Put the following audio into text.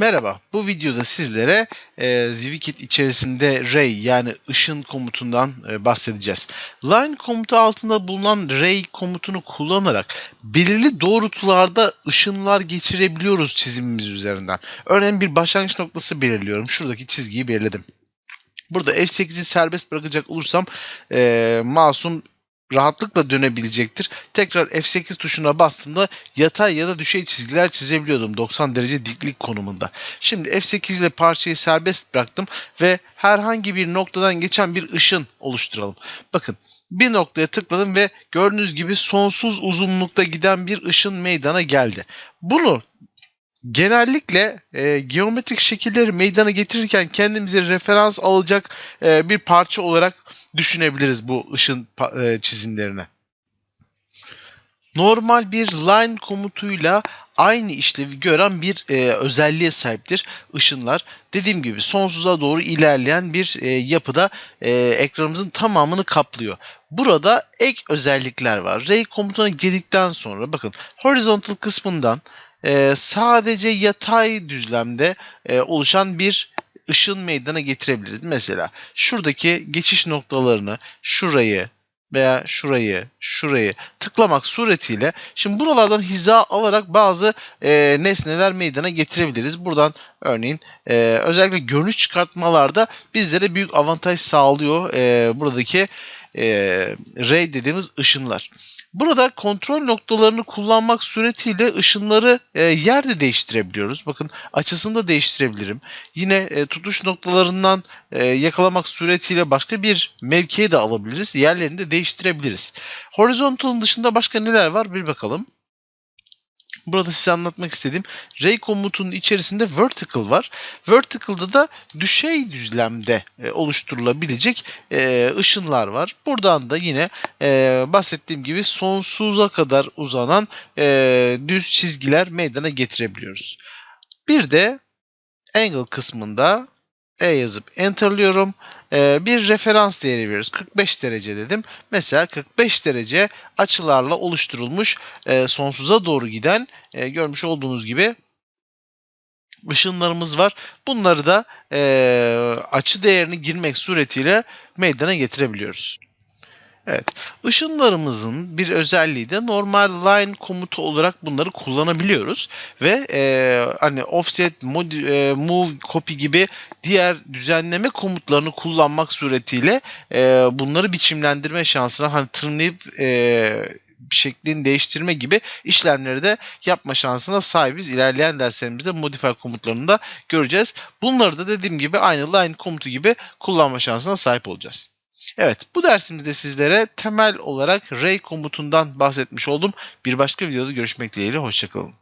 Merhaba, bu videoda sizlere e, Zwicket içerisinde ray yani ışın komutundan e, bahsedeceğiz. Line komutu altında bulunan ray komutunu kullanarak belirli doğrultularda ışınlar geçirebiliyoruz çizimimiz üzerinden. Örneğin bir başlangıç noktası belirliyorum. Şuradaki çizgiyi belirledim. Burada F8'i serbest bırakacak olursam e, mouse'um rahatlıkla dönebilecektir. Tekrar F8 tuşuna bastığında yatay ya da düşey çizgiler çizebiliyordum 90 derece diklik konumunda. Şimdi F8 ile parçayı serbest bıraktım ve herhangi bir noktadan geçen bir ışın oluşturalım. Bakın bir noktaya tıkladım ve gördüğünüz gibi sonsuz uzunlukta giden bir ışın meydana geldi. Bunu genellikle e, geometrik şekilleri meydana getirirken kendimize referans alacak e, bir parça olarak düşünebiliriz bu ışın e, çizimlerine. Normal bir line komutuyla aynı işlevi gören bir e, özelliğe sahiptir ışınlar. Dediğim gibi sonsuza doğru ilerleyen bir e, yapıda e, ekranımızın tamamını kaplıyor. Burada ek özellikler var. Ray komutuna girdikten sonra bakın horizontal kısmından e, sadece yatay düzlemde e, oluşan bir ışın meydana getirebiliriz. Mesela şuradaki geçiş noktalarını şurayı veya şurayı, şurayı tıklamak suretiyle şimdi buralardan hiza alarak bazı e, nesneler meydana getirebiliriz. Buradan örneğin e, özellikle görünüş çıkartmalarda bizlere büyük avantaj sağlıyor e, buradaki e, ray dediğimiz ışınlar. Burada kontrol noktalarını kullanmak suretiyle ışınları e, yerde değiştirebiliyoruz. Bakın açısını da değiştirebilirim. Yine e, tutuş noktalarından e, yakalamak suretiyle başka bir mevkiye de alabiliriz. Yerlerini de değiştirebiliriz. Horizontal'ın dışında başka neler var bir bakalım. Burada size anlatmak istediğim ray komutunun içerisinde vertical var. Vertical'da da düşey düzlemde e, oluşturulabilecek e, ışınlar var. Buradan da yine e, bahsettiğim gibi sonsuza kadar uzanan düz çizgiler meydana getirebiliyoruz. Bir de angle kısmında e yazıp enterlıyorum. Ee, bir referans değeri veriyoruz. 45 derece dedim. Mesela 45 derece açılarla oluşturulmuş e, sonsuza doğru giden e, görmüş olduğunuz gibi ışınlarımız var. Bunları da e, açı değerini girmek suretiyle meydana getirebiliyoruz. Evet. Işınlarımızın bir özelliği de normal line komutu olarak bunları kullanabiliyoruz ve e, hani offset, mod, e, move, copy gibi diğer düzenleme komutlarını kullanmak suretiyle e, bunları biçimlendirme şansına hani tırnayıp e, şeklini değiştirme gibi işlemleri de yapma şansına sahibiz. İlerleyen derslerimizde modify komutlarını da göreceğiz. Bunları da dediğim gibi aynı line komutu gibi kullanma şansına sahip olacağız. Evet bu dersimizde sizlere temel olarak ray komutundan bahsetmiş oldum. Bir başka videoda görüşmek dileğiyle hoşçakalın.